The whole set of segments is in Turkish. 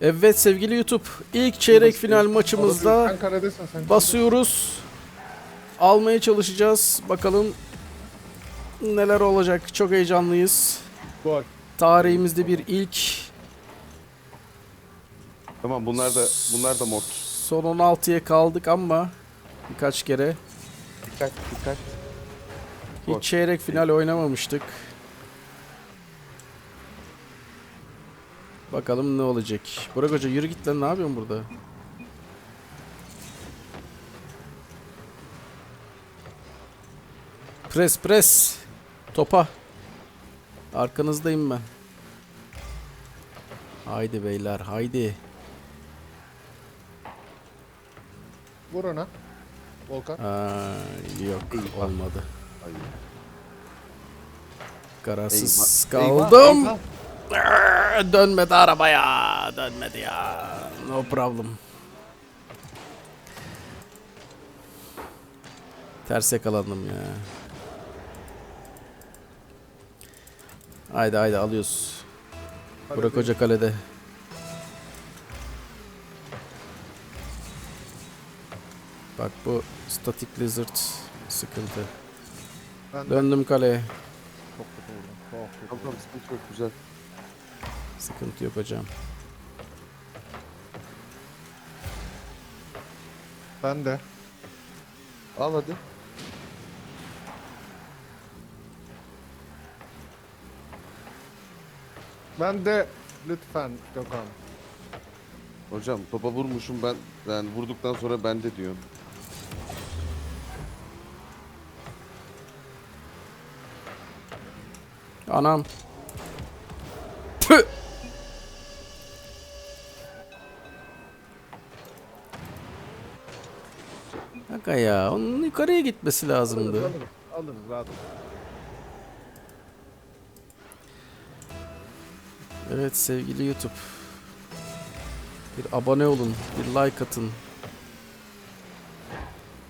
Evet sevgili YouTube ilk çeyrek final maçımızda basıyoruz. Almaya çalışacağız. Bakalım neler olacak. Çok heyecanlıyız. Gol. Tarihimizde bir ilk. Tamam bunlar da bunlar da mod. Son 16'ya kaldık ama birkaç kere Dikkat dikkat. hiç çeyrek final oynamamıştık. Bakalım ne olacak. Burak Hoca yürü git lan ne yapıyorsun burada? Pres pres. Topa. Arkanızdayım ben. Haydi beyler haydi. Vur ona. Volkan. Aa, yok olmadı. Ay. Kararsız Eyvah. kaldım. Eyvah. Dönmedi arabaya. Dönmedi ya. No problem. Ters yakalandım ya. Haydi haydi alıyoruz. Burak Hoca kalede. Bak bu static lizard sıkıntı. Ben de Döndüm kaleye. çok kötü vurdum. Çok kötü. Yok güzel. Sıkıntı yok hocam. Ben de. Al hadi. Ben de lütfen Gökhan. Hocam topa vurmuşum ben. Yani vurduktan sonra bende diyor. Anam. Kanka ya onun yukarıya gitmesi lazımdı. Alırız alırız. Alırız rahat. Evet sevgili YouTube. Bir abone olun, bir like atın.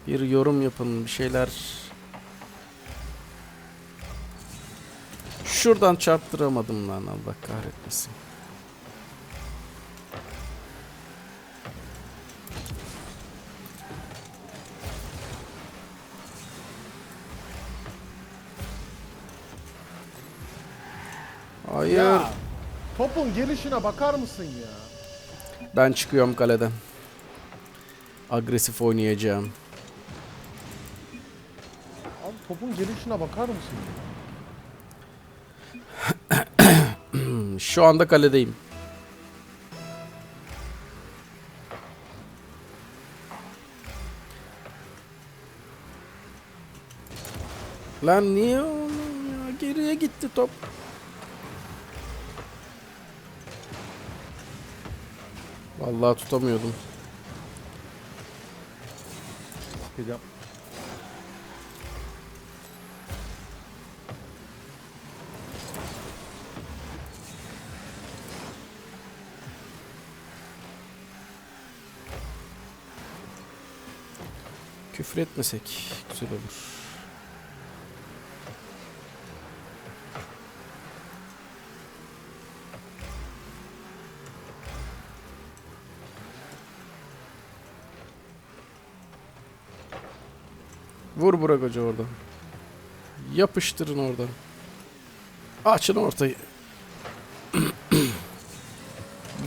Bir yorum yapın, bir şeyler. Şuradan çarptıramadım lan Allah kahretmesin. Hayır. Ya. Topun gelişine bakar mısın ya? Ben çıkıyorum kaleden. Agresif oynayacağım. Abi topun gelişine bakar mısın? Şu anda kaledeyim. Lan niye oğlum ya? Geriye gitti top. Vallahi tutamıyordum. Çıkacağım. Küfür etmesek güzel olur. Vur Burak Hoca oradan. Yapıştırın oradan. Açın ortayı.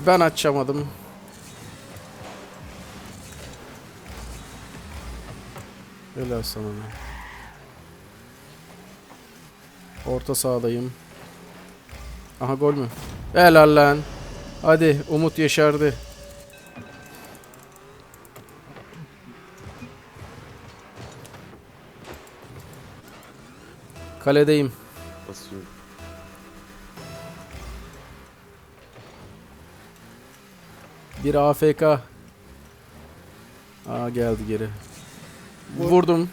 ben açamadım. Helal sana. lan. Orta sahadayım. Aha gol mü? Helal lan. Hadi Umut yeşerdi. Kaledeyim. Basıyorum. Bir AFK. Aa geldi geri. Vur. Vurdum.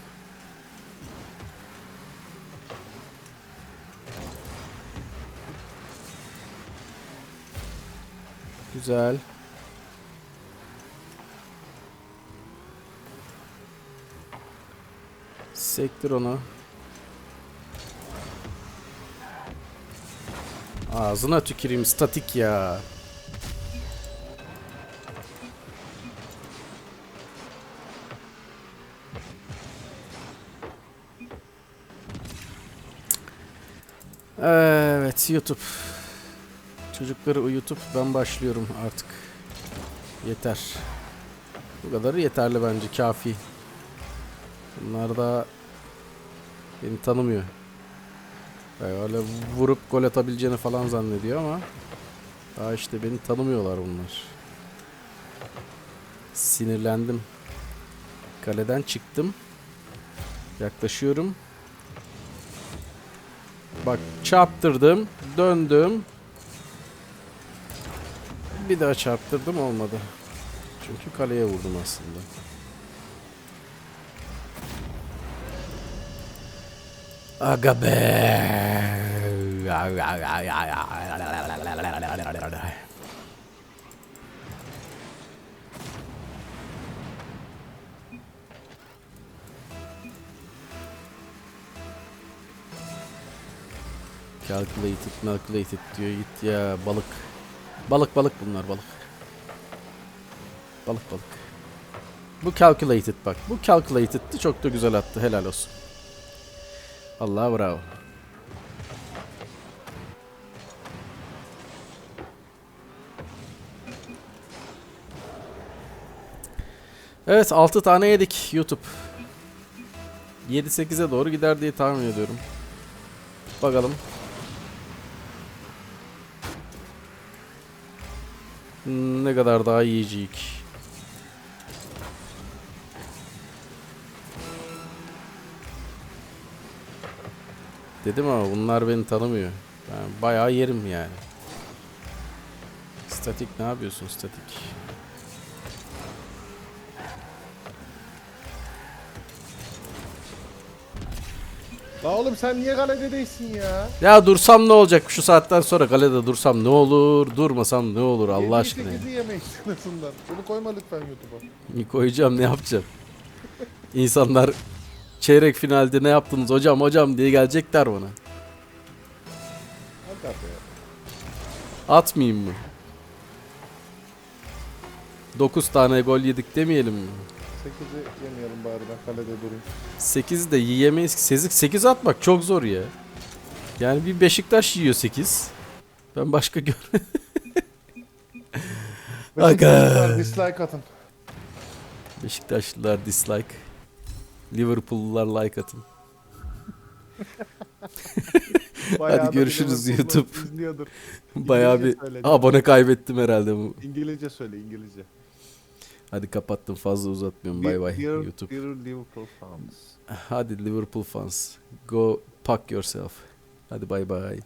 Güzel. Sektir onu. Ağzına tüküreyim statik ya. Evet YouTube. Çocukları uyutup ben başlıyorum artık. Yeter. Bu kadarı yeterli bence kafi. Bunlar da beni tanımıyor. Yani öyle vurup gol atabileceğini falan zannediyor ama daha işte beni tanımıyorlar bunlar. Sinirlendim. Kaleden çıktım. Yaklaşıyorum. Bak çarptırdım, döndüm. Bir daha çarptırdım olmadı. Çünkü kaleye vurdum aslında. Aga be. Calculated, calculated diyor git ya balık. Balık balık bunlar balık. Balık balık. Bu calculated bak. Bu calculated'ti çok da güzel attı helal olsun. Allah bravo. Evet 6 tane yedik YouTube. 7-8'e doğru gider diye tahmin ediyorum. Bakalım. Ne kadar daha yiyecek. Dedim ama bunlar beni tanımıyor. Ben bayağı yerim yani. Statik ne yapıyorsun statik? La oğlum sen niye kalede değilsin ya? Ya dursam ne olacak şu saatten sonra kalede dursam ne olur durmasam ne olur Allah aşkına ya. sekizi yemeyiz en azından. Bunu koyma lütfen YouTube'a. Koyacağım ne yapacağım? İnsanlar çeyrek finalde ne yaptınız hocam hocam diye gelecekler bana. Atmayayım mı? 9 tane gol yedik demeyelim mi? Sekizi yemeyelim bari ben kalede durayım. 8 de yiyemeyiz ki. 8, 8 atmak çok zor ya. Yani bir Beşiktaş yiyor 8. Ben başka gör. Aga. Dislike atın. Beşiktaşlılar dislike. Liverpool'lular like atın. Da görüşürüz YouTube. izliyordur. Bayağı bir söyle. abone kaybettim herhalde bu. İngilizce söyle İngilizce. Hadi kapattım fazla uzatmıyorum. Bay bay YouTube. Dear Liverpool fans. Hadi Liverpool fans. Go pack yourself. Hadi bay bay.